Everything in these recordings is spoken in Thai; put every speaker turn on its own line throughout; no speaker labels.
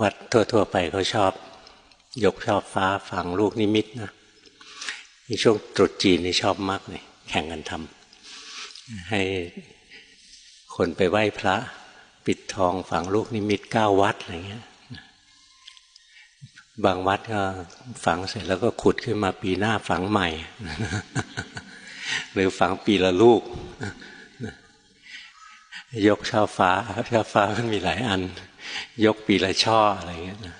วัดทั่ว ๆ ไปเขาชอบ ยกชอบฟ้าฝังลูกนิมิตนะในช่วงตรุษจีนนี่ชอบมากเลยแข่งกันทำให้คนไปไหว้พระ ปิดทองฝังลูกนิมิตเก้าวัดอะไรเงี้ยบางวัดก็ฝังเสร็จแล้วก็ขุดขึ้นมาปีหน้าฝังใหม่ หรือฝังปีละลูก ยกช่อฟ้าช่อฟ้ามันมีหลายอัน ยกปีละช่ออะไรเงี้ยนะ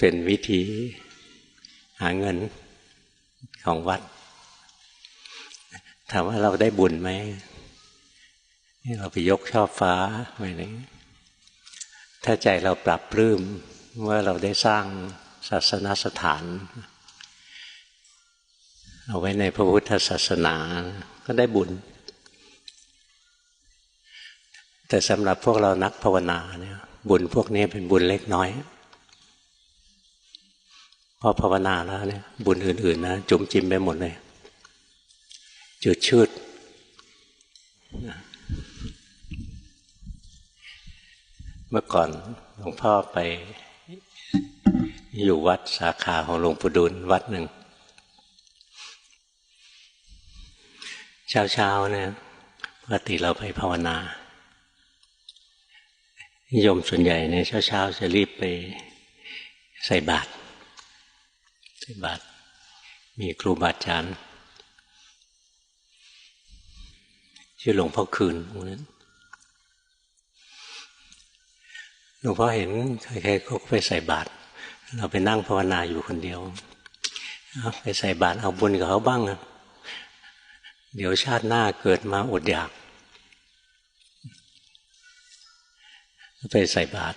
เป็นวิธีหาเงินของวัด ถามว่าเราได้บุญไหมเราไปยกช่อฟ้าอะไรนี้ถ้าใจเราปรับปลื้มว่าเราได้สร้างศาสนสถาน เอาไว้ในพระพุทธศาสนาก็ได้บุญ แต่สำหรับพวกเรานักภาวนาเนี่ยบุญพวกนี้เป็นบุญเล็กน้อย พอภาวนาแล้วเนี่ยบุญอื่นๆนะจุ่มจิ้มไปหมดเลยจืดชืดเมื่อก่อนหลวงพ่อไป อยู่วัดสาขาของหลวงปู่ดูลวัดหนึ่ง เช้าๆเนี่ยปกติเราไปภาวนา โยมส่วนใหญ่เนี่ยเช้าๆจะรีบไปใส่บาตรใส่บาตรมีครูบาอาจารย์ชื่อหลวงพ่อคืนตรงนั้นหลวงพ่อเห็นใครๆก็ไปใส่บาตรเราไปนั่งภาวนาอยู่คนเดียวไปใส่บาตรเอาบุญกับเขาบ้าง เดี๋ยวชาติหน้าเกิดมาอดอยาก ไปใส่บาตร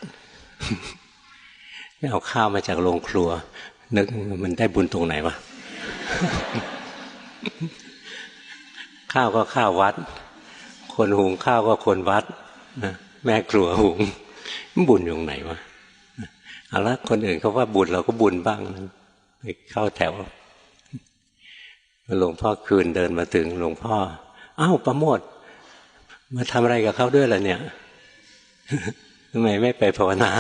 เอาข้าวมาจากโรงครัว นึกมันได้บุญตรงไหนวะข้าวก็ข้าววัด คนหุงข้าวก็คนวัดแม่ครัวหุงบุญอยู่ไหนวะเอาละคนอื่นเขาว่าบุญเราก็บุญบ้างไปเข้าแถวหลวงพ่อคืนเดินมาถึงหลวงพ่ออ้าวประโมทมาทำอะไรกับเขาด้วยล่ะเนี่ย ทำไมไม่ไปภาวนา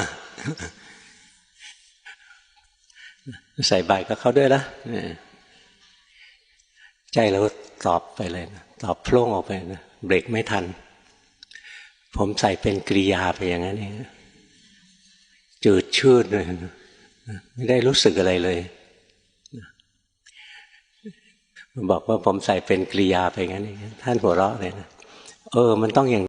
ใส่บาตรกับเขาด้วยละใจเราตอบไปเลยนะตอบโพล่งออกไปนะเบรกไม่ทัน ผมใส่เป็นกริยาไปอย่างนั้นเองจืดชืดเลยไม่ได้รู้สึกอะไรเลยบอกว่าผมใส่เป็นกริยาไปงั้นเองท่านหัวเราะเลยนะเออ มันต้องอย่าง